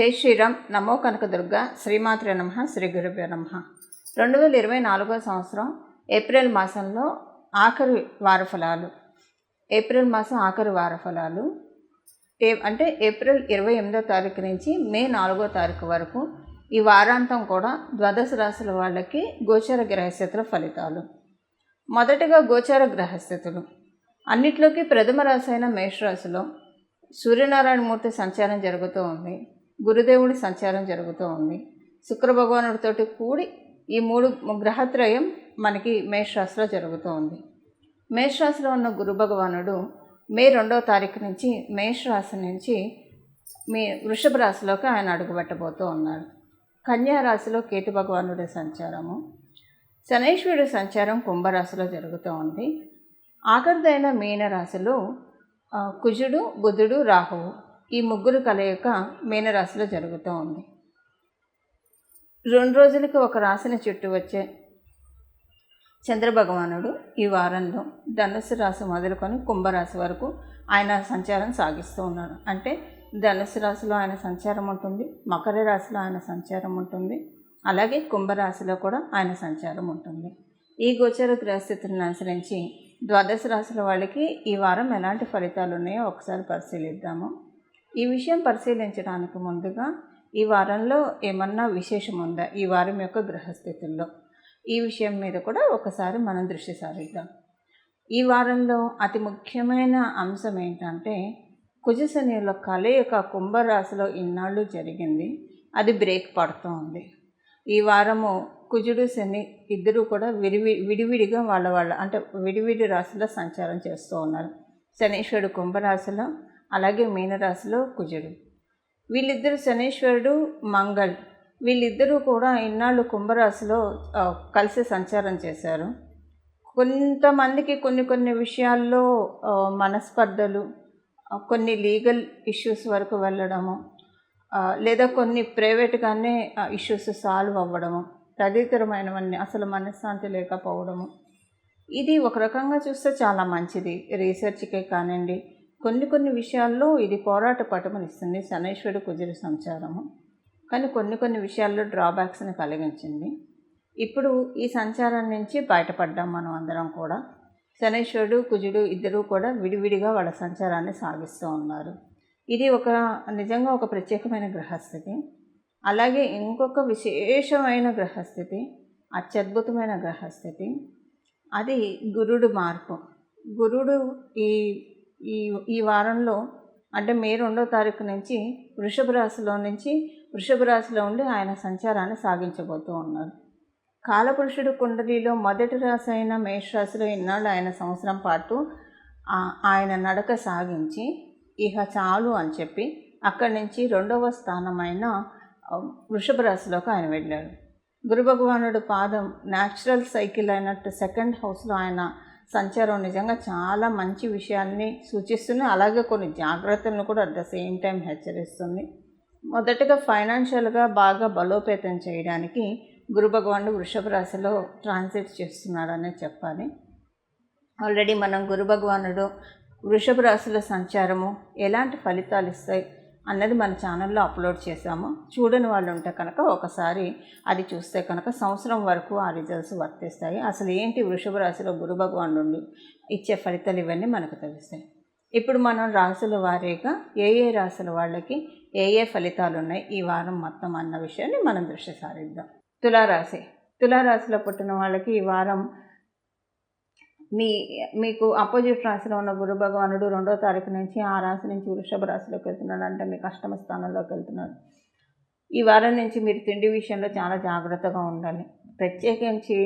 జై శ్రీరామ్. నమో కనకదుర్గ. శ్రీమాత్రే నమ. శ్రీ గురుభ్య నమ. రెండు వేల ఇరవై నాలుగో సంవత్సరం ఏప్రిల్ మాసంలో ఆఖరి వార ఫలాలు ఏప్రిల్ మాసం ఆఖరి వార ఫలాలు ఏ అంటే ఏప్రిల్ ఇరవై ఎనిమిదో తారీఖు నుంచి మే నాలుగో తారీఖు వరకు ఈ వారాంతం కూడా ద్వాదశ రాశుల వాళ్ళకి గోచర గ్రహస్థితుల ఫలితాలు. మొదటగా గోచర గ్రహస్థితులు. అన్నిట్లోకి ప్రథమ రాశి అయిన మేషరాశిలో సూర్యనారాయణ మూర్తి సంచారం జరుగుతూ ఉంది. గురుదేవుడి సంచారం జరుగుతూ ఉంది. శుక్రభగవానుడితోటి కూడి ఈ మూడు గ్రహత్రయం మనకి మేషరాశిలో జరుగుతూ ఉంది. మేషరాశిలో ఉన్న గురు భగవానుడు మే రెండవ తారీఖు నుంచి మేషరాశి నుంచి మీ వృషభ రాశిలోకి ఆయన అడుగుపెట్టబోతూ ఉన్నాడు. కన్యా రాశిలో కేతు భగవానుడి సంచారము శనైశ్వరుడి సంచారం కుంభరాశిలో జరుగుతూ ఉంది. ఆఖరిదైన మీన రాశిలో కుజుడు బుధుడు రాహువు. ఈ ముగ్గురు కలయిక మీనరాశిలో జరుగుతూ ఉంది. రెండు రోజులకి ఒక రాశిని చుట్టూ వచ్చే చంద్రభగవానుడు ఈ వారంలో ధనుసు రాశి మొదలుకొని కుంభరాశి వరకు ఆయన సంచారం సాగిస్తూ ఉన్నాడు అంటే ధనుసు రాశిలో ఆయన సంచారం ఉంటుంది మకర రాశిలో ఆయన సంచారం ఉంటుంది అలాగే కుంభరాశిలో కూడా ఆయన సంచారం ఉంటుంది. ఈ గోచర గ్రహస్థితులను అనుసరించి ద్వాదశ రాశుల వాళ్ళకి ఈ వారం ఎలాంటి ఫలితాలు ఉన్నాయో ఒకసారి పరిశీలిద్దాము. ఈ విషయం పరిశీలించడానికి ముందుగా ఈ వారంలో ఏమన్నా విశేషం ఉందా ఈ వారం యొక్క గ్రహస్థితుల్లో ఈ విషయం మీద కూడా ఒకసారి మనం దృష్టి సారిద్దాం. ఈ వారంలో అతి ముఖ్యమైన అంశం ఏంటంటే కుజశనిల కలయిక కుంభరాశిలో ఇన్నాళ్ళు జరిగింది. అది బ్రేక్ పడుతూ ఉంది ఈ వారము కుజుడు శని ఇద్దరు కూడా విడివి విడివిడిగా వాళ్ళ వాళ్ళ అంటే విడివిడి రాశిలో సంచారం చేస్తూ ఉన్నారు. శనీశ్వరుడు కుంభరాశిలో అలాగే మీనరాశిలో కుజుడు. వీళ్ళిద్దరు శనీశ్వరుడు మంగళ్. వీళ్ళిద్దరూ కూడా ఇన్నాళ్ళు కుంభరాశిలో కలిసి సంచారం చేశారు. కొంతమందికి కొన్ని కొన్ని విషయాల్లో మనస్పర్ధలు కొన్ని లీగల్ ఇష్యూస్ వరకు వెళ్ళడము లేదా కొన్ని ప్రైవేట్గానే ఇష్యూస్ సాల్వ్ అవ్వడము తదితరమైనవన్నీ అసలు మనశ్శాంతి లేకపోవడము. ఇది ఒక రకంగా చూస్తే చాలా మంచిది. రీసెర్చ్కే కానివ్వండి కొన్ని కొన్ని విషయాల్లో ఇది పోరాట పటమనిస్తుంది. శనైశ్వరుడు కుజుడు సంచారము. కానీ కొన్ని కొన్ని విషయాల్లో డ్రాబ్యాక్స్ని కలిగించింది. ఇప్పుడు ఈ సంచారం నుంచి బయటపడ్డాం మనం అందరం కూడా. శనైశ్వరుడు కుజుడు ఇద్దరూ కూడా విడివిడిగా వాళ్ళ సంచారాన్ని సాగిస్తూ ఉన్నారు. ఇది ఒక నిజంగా ఒక ప్రత్యేకమైన గ్రహస్థితి. అలాగే ఇంకొక విశేషమైన గ్రహస్థితి అత్యద్భుతమైన గ్రహస్థితి. అది గురుడు మార్పు. గురుడు ఈ ఈ ఈ వారంలో అంటే మే రెండో తారీఖు నుంచి వృషభ రాశిలో నుంచి వృషభ రాశిలో ఉండి ఆయన సంచారాన్ని సాగించబోతూ ఉన్నారు. కాలపురుషుడు కుండలిలో మొదటి రాశి అయిన మేషరాశిలో ఇన్నాళ్ళు ఆయన సంవత్సరం పాటు ఆయన నడక సాగించి ఇహ చాలు అని చెప్పి అక్కడి నుంచి రెండవ స్థానమైన వృషభ రాశిలోకి ఆయన వెళ్ళాడు. గురు భగవానుడు పాదం న్యాచురల్ సైకిల్ అయినట్టు సెకండ్ హౌస్లో ఆయన సంచారం నిజంగా చాలా మంచి విషయాల్ని సూచిస్తుంది. అలాగే కొన్ని జాగ్రత్తలను కూడా అట్ ద సేమ్ టైం హెచ్చరిస్తుంది. మొదటగా ఫైనాన్షియల్గా బాగా బలోపేతం చేయడానికి గురు భగవానుడు వృషభ రాశిలో ట్రాన్సిట్ చేస్తున్నాడనే చెప్పాలి. ఆల్రెడీ మనం గురు భగవానుడు వృషభ రాశుల సంచారము ఎలాంటి ఫలితాలు ఇస్తాయి? అన్నది మన ఛానల్లో అప్లోడ్ చేశాము. చూడని వాళ్ళు ఉంటే కనుక ఒకసారి అది చూస్తే కనుక సంవత్సరం వరకు ఆ రిజల్ట్స్ వర్తిస్తాయి. అసలు ఏంటి వృషభ రాశిలో గురు భగవానుడు ఇచ్చే ఫలితాలు ఇవన్నీ మనకు తెలుస్తాయి. ఇప్పుడు మనం రాశుల వారీగా ఏ ఏ రాశుల వాళ్ళకి ఏ ఏ ఫలితాలు ఉన్నాయి ఈ వారం మొత్తం అన్న విషయాన్ని మనం దృష్టి సారిద్దాం. తులారాశి. తులారాశిలో పుట్టిన వాళ్ళకి ఈ వారం మీ మీకు అపోజిట్ రాశిలో ఉన్న గురు భగవానుడు రెండో తారీఖు నుంచి ఆ రాశి నుంచి వృషభ రాశిలోకి వెళ్తున్నాడు. అంటే మీకు అష్టమ స్థానంలోకి వెళ్తున్నాడు. ఈ వారం నుంచి మీరు తిండి విషయంలో చాలా జాగ్రత్తగా ఉండాలి. ప్రత్యేకించి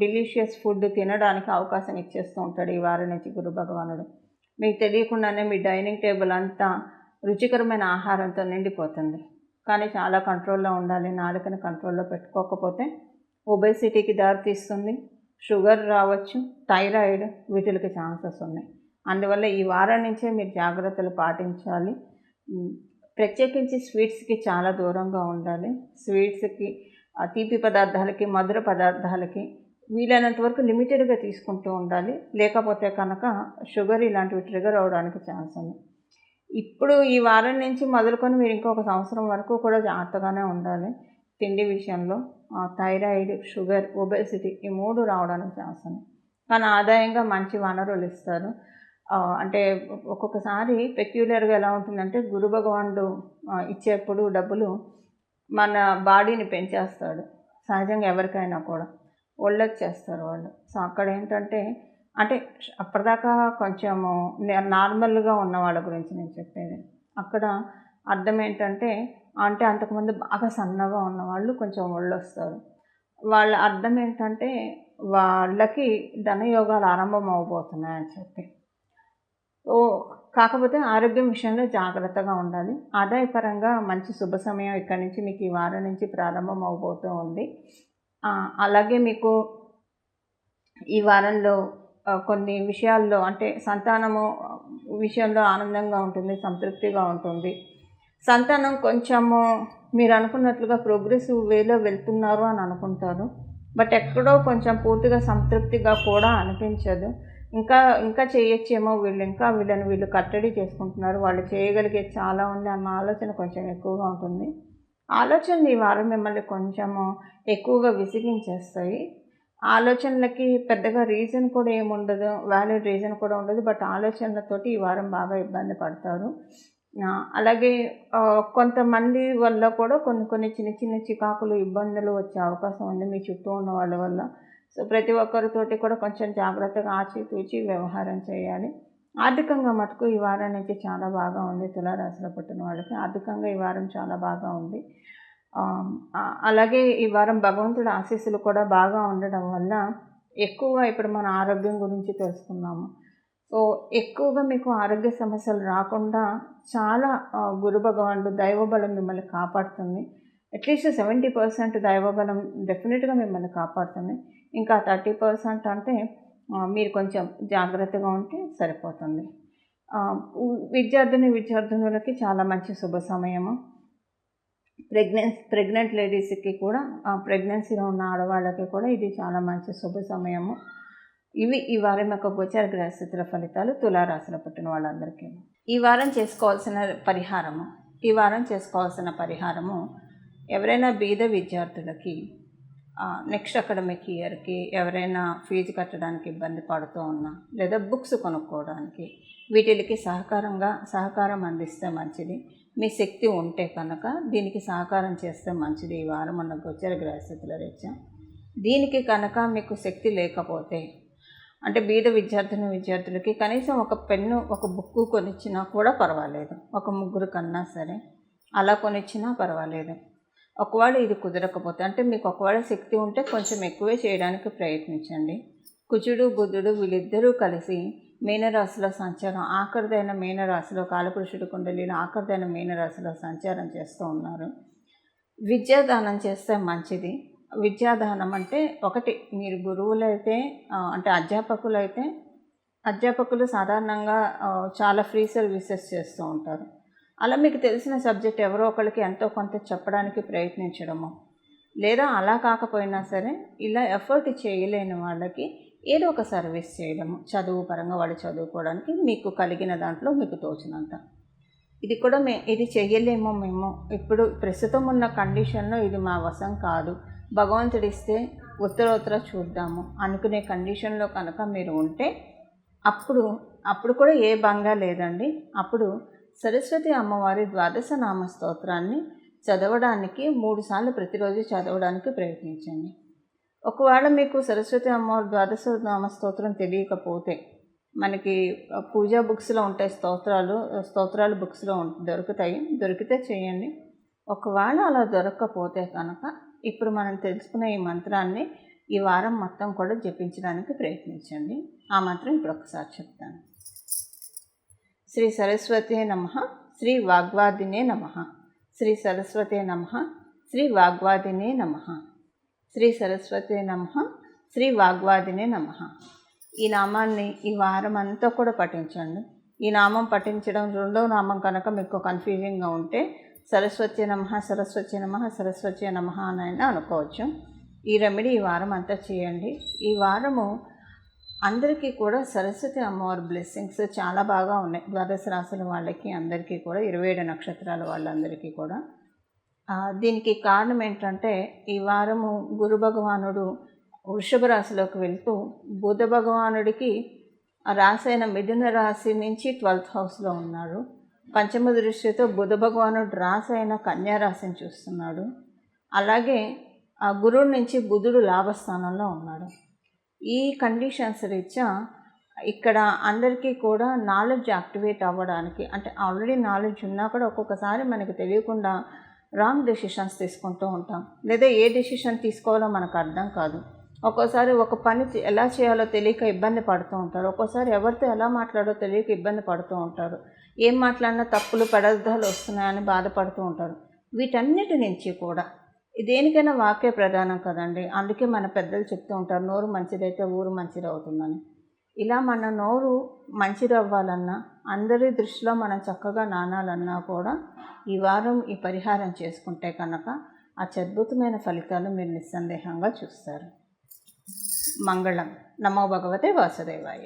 డిలీషియస్ ఫుడ్ తినడానికి అవకాశం ఇచ్చేస్తూ ఉంటాడు ఈ వారం నుంచి గురు భగవానుడు. మీకు తెలియకుండానే మీ డైనింగ్ టేబుల్ అంతా రుచికరమైన ఆహారంతో నిండిపోతుంది. కానీ చాలా కంట్రోల్లో ఉండాలి. నాలుకని కంట్రోల్లో పెట్టుకోకపోతే ఒబేసిటీకి దారితీస్తుంది. షుగర్ రావచ్చు థైరాయిడ్ వీటికి ఛాన్సెస్ ఉన్నాయి. అందువల్ల ఈ వారం నుంచే మీరు జాగ్రత్తలు పాటించాలి. ప్రత్యేకించి స్వీట్స్కి చాలా దూరంగా ఉండాలి. స్వీట్స్కి తీపి పదార్థాలకి మధుర పదార్థాలకి వీలైనంత వరకు లిమిటెడ్గా తీసుకుంటూ ఉండాలి. లేకపోతే కనుక షుగర్ ఇలాంటివి ట్రిగర్ అవడానికి ఛాన్స్ ఉంది. ఇప్పుడు ఈ వారం నుంచి మొదలుకొని మీరు ఇంకొక సంవత్సరం వరకు కూడా జాగ్రత్తగానే ఉండాలి. తిండి విషయంలో థైరాయిడ్ షుగర్ ఒబెసిటీ ఈ మూడు రావడానికి ఛాన్స్ ఉంది కానీ ఆదాయంగా మంచి వనరులు ఇస్తారు. అంటే ఒక్కొక్కసారి పెక్యులర్గా ఎలా ఉంటుందంటే గురు భగవానుడు ఇచ్చేప్పుడు డబ్బులు మన బాడీని పెంచేస్తాడు. సహజంగా ఎవరికైనా కూడా ఒళ్ళొచ్చేస్తారు వాళ్ళు. సో అక్కడ ఏంటంటే అంటే అప్పటిదాకా కొంచెము నార్మల్గా ఉన్న వాళ్ళ గురించి నేను చెప్పేది. అక్కడ అర్థం ఏంటంటే అంటే అంతకుముందు బాగా సన్నగా ఉన్న వాళ్ళు కొంచెం ఒళ్ళు వస్తారు వాళ్ళ అర్థం ఏంటంటే వాళ్ళకి ధనయోగాలు ఆరంభం అవబోతున్నాయని చెప్పి. ఓ కాకపోతే ఆరోగ్యం విషయంలో జాగ్రత్తగా ఉండాలి. ఆదాయపరంగా మంచి శుభ సమయం ఇక్కడి నుంచి మీకు ఈ వారం నుంచి ప్రారంభం అవబోతూ ఉంది. అలాగే మీకు ఈ వారంలో కొన్ని విషయాల్లో అంటే సంతానము విషయంలో ఆనందంగా ఉంటుంది సంతృప్తిగా ఉంటుంది. సంతానం కొంచెము మీరు అనుకున్నట్లుగా ప్రోగ్రెసివ్ వేలో వెళ్తున్నారు అని అనుకుంటారు బట్ ఎక్కడో కొంచెం పూర్తిగా సంతృప్తిగా కూడా అనిపించదు. ఇంకా ఇంకా చేయొచ్చేమో వీళ్ళు ఇంకా వీళ్ళని వీళ్ళు కట్టడి చేసుకుంటున్నారు. వాళ్ళు చేయగలిగే చాలా ఉంది అన్న ఆలోచన కొంచెం ఎక్కువగా ఉంటుంది. ఆలోచనలు ఈ వారం మిమ్మల్ని కొంచెము ఎక్కువగా విసిగించేస్తాయి. ఆలోచనలకి పెద్దగా రీజన్ కూడా ఏముండదు వ్యాలిడ్ రీజన్ కూడా ఉండదు. బట్ ఆలోచనలతోటి ఈ వారం బాగా ఇబ్బంది పడతారు. అలాగే కొంతమంది వల్ల కూడా కొన్ని కొన్ని చిన్న చిన్న చికాకులు ఇబ్బందులు వచ్చే అవకాశం ఉంది మీ చుట్టూ ఉన్న వాళ్ళ వల్ల. సో ప్రతి ఒక్కరితోటి కూడా కొంచెం జాగ్రత్తగా ఆచితూచి వ్యవహారం చేయాలి. ఆర్థికంగా మటుకు ఈ వారం నుంచి చాలా బాగా ఉంది. తులారాశిలో పుట్టిన వాళ్ళకి ఆర్థికంగా ఈ వారం చాలా బాగా ఉంది. అలాగే ఈ వారం భగవంతుడి ఆశీస్సులు కూడా బాగా ఉండడం వల్ల ఎక్కువగా ఇప్పుడు మన ఆరోగ్యం గురించి తెలుసుకున్నాము సో ఎక్కువగా మీకు ఆరోగ్య సమస్యలు రాకుండా చాలా గురు భగవానుడు దైవబలం మిమ్మల్ని కాపాడుతుంది. అట్లీస్ట్ సెవెంటీ పర్సెంట్ దైవబలం డెఫినెట్గా మిమ్మల్ని కాపాడుతుంది. ఇంకా థర్టీ పర్సెంట్ అంటే మీరు కొంచెం జాగ్రత్తగా ఉంటే సరిపోతుంది. విద్యార్థిని విద్యార్థినులకి చాలా మంచి శుభ సమయము. ప్రెగ్నెన్స్ ప్రెగ్నెంట్ లేడీస్కి కూడా ప్రెగ్నెన్సీలో ఉన్న ఆడవాళ్ళకి కూడా ఇది చాలా మంచి శుభ సమయము. ఇవి ఈ వారం యొక్క గోచార గ్రహస్థితుల ఫలితాలు తులారాశిలో పుట్టిన వాళ్ళందరికీ. ఈ వారం చేసుకోవాల్సిన పరిహారము ఈ వారం చేసుకోవాల్సిన పరిహారము ఎవరైనా బీద విద్యార్థులకి నెక్స్ట్ అకాడమిక్ ఇయర్కి ఎవరైనా ఫీజు కట్టడానికి ఇబ్బంది పడుతూ ఉన్నా లేదా బుక్స్ కొనుక్కోవడానికి వీటికి సహకారంగా సహకారం అందిస్తే మంచిది. మీ శక్తి ఉంటే కనుక దీనికి సహకారం చేస్తే మంచిది. ఈ వారం ఉన్న గోచర గ్రహస్థితుల రీత్యా దీనికి కనుక మీకు శక్తి లేకపోతే అంటే బీద విద్యార్థిని విద్యార్థులకి కనీసం ఒక పెన్ను ఒక బుక్ కొనిచ్చినా కూడా పర్వాలేదు. ఒక ముగ్గురు కన్నా సరే అలా కొనిచ్చినా పర్వాలేదు. ఒకవేళ ఇది కుదరకపోతే అంటే మీకు ఒకవేళ శక్తి ఉంటే కొంచెం ఎక్కువే చేయడానికి ప్రయత్నించండి. కుజుడు బుధుడు వీళ్ళిద్దరూ కలిసి మీనరాశిలో సంచారం ఆఖరిదైన మీనరాశిలో కాలపురుషుడు కుండలిలో ఆఖరిదైన మీనరాశిలో సంచారం చేస్తూ ఉన్నారు. విద్యాదానం చేస్తే మంచిది. విద్యాదానం అంటే ఒకటి. మీరు గురువులైతే ఆ, అంటే అధ్యాపకులైతే అధ్యాపకులు సాధారణంగా చాలా ఫ్రీ సర్వీసెస్ చేస్తూ ఉంటారు. అలా మీకు తెలిసిన సబ్జెక్ట్ ఎవరో ఒకరికి ఎంతో కొంత చెప్పడానికి ప్రయత్నించడము లేదా అలా కాకపోయినా సరే ఇలా ఎఫర్ట్ చేయలేని వాళ్ళకి ఏదో ఒక సర్వీస్ చేయడము చదువు పరంగా వాళ్ళు చదువుకోవడానికి మీకు కలిగిన దాంట్లో మీకు తోచినంత. ఇది కూడా మే ఇది చెయ్యలేమో మేము. ఇప్పుడు ప్రస్తుతం ఉన్న కండిషన్లో ఇది మా వశం కాదు. భగవంతుడిస్తే ఉత్తర ఉత్తరోత్తర చూద్దాము అనుకునే కండిషన్లో కనుక మీరు ఉంటే అప్పుడు అప్పుడు కూడా ఏ బంగా లేదండి. అప్పుడు సరస్వతి అమ్మవారి ద్వాదశ నామ స్తోత్రాన్ని చదవడానికి మూడుసార్లు ప్రతిరోజు చదవడానికి ప్రయత్నించండి. ఒకవేళ మీకు సరస్వతి అమ్మవారి ద్వాదశ నామ స్తోత్రం తెలియకపోతే మనకి పూజా బుక్స్లో ఉంటాయి స్తోత్రాలు స్తోత్రాలు బుక్స్లో దొరుకుతాయి దొరికితే చేయండి. ఒకవేళ అలా దొరకకపోతే కనుక ఇప్పుడు మనం తెలుసుకునే ఈ మంత్రాన్ని ఈ వారం మొత్తం కూడా జపించడానికి ప్రయత్నించండి. ఆ మంత్రం ఇప్పుడు ఒకసారి చెప్తాను. శ్రీ సరస్వతే నమ శ్రీ వాగ్వాదినే నమ. శ్రీ సరస్వతే నమ శ్రీ వాగ్వాదినే నమ. శ్రీ సరస్వతే నమ శ్రీ వాగ్వాదినే నమ. ఈ నామాన్ని ఈ వారం అంతా కూడా పఠించండి. ఈ నామం పఠించడం రెండో నామం కనుక మీకు కన్ఫ్యూజింగ్గా ఉంటే సరస్వతి నమ సరస్వతి నమ సరస్వతి నమ అని అనుకోవచ్చు. ఈ రెమెడీ ఈ వారం అంతా చేయండి. ఈ వారము అందరికీ కూడా సరస్వతి అమ్మవారి బ్లెస్సింగ్స్ చాలా బాగా ఉన్నాయి. ద్వాదశ రాశుల వాళ్ళకి అందరికీ కూడా ఇరవై ఏడు నక్షత్రాల వాళ్ళందరికీ కూడా. దీనికి కారణం ఏంటంటే ఈ వారము గురు భగవానుడు వృషభ రాశిలోకి వెళ్తూ బుధ భగవానుడికి రాసైన మిథున రాశి నుంచి ట్వెల్త్ హౌస్లో ఉన్నాడు పంచమ దృష్టితో బుధ భగవానుడు రాశి అయిన కన్యారాశిని చూస్తున్నాడు. అలాగే ఆ గురువు నుంచి బుధుడు లాభస్థానంలో ఉన్నాడు. ఈ కండిషన్స్ రీత్యా ఇక్కడ అందరికీ కూడా నాలెడ్జ్ యాక్టివేట్ అవ్వడానికి అంటే ఆల్రెడీ నాలెడ్జ్ ఉన్నా కూడా ఒక్కొక్కసారి మనకు తెలియకుండా రాంగ్ డెసిషన్స్ తీసుకుంటూ ఉంటాం. లేదా ఏ డెసిషన్ తీసుకోవాలో మనకు అర్థం కాదు. ఒక్కోసారి ఒక పని ఎలా చేయాలో తెలియక ఇబ్బంది పడుతూ ఉంటారు. ఒక్కోసారి ఎవరితో ఎలా మాట్లాడో తెలియక ఇబ్బంది పడుతూ ఉంటారు. ఏం మాట్లాడినా తప్పులు పదార్థాలు వస్తున్నాయని బాధపడుతూ ఉంటారు. వీటన్నిటి నుంచి కూడా దేనికైనా వాక్య ప్రధానం కదండి. అందుకే మన పెద్దలు చెప్తూ ఉంటారు నోరు మంచిదైతే ఊరు మంచిది అవుతుందని ఇలా మన నోరు మంచిది అవ్వాలన్నా అందరి దృష్టిలో మనం చక్కగా నానాలన్నా కూడా ఈ వారం ఈ పరిహారం చేసుకుంటే కనుక అత్యద్భుతమైన ఫలితాలు మీరు నిస్సందేహంగా చూస్తారు. మంగళం. నమో భగవతే వాసుదేవాయ.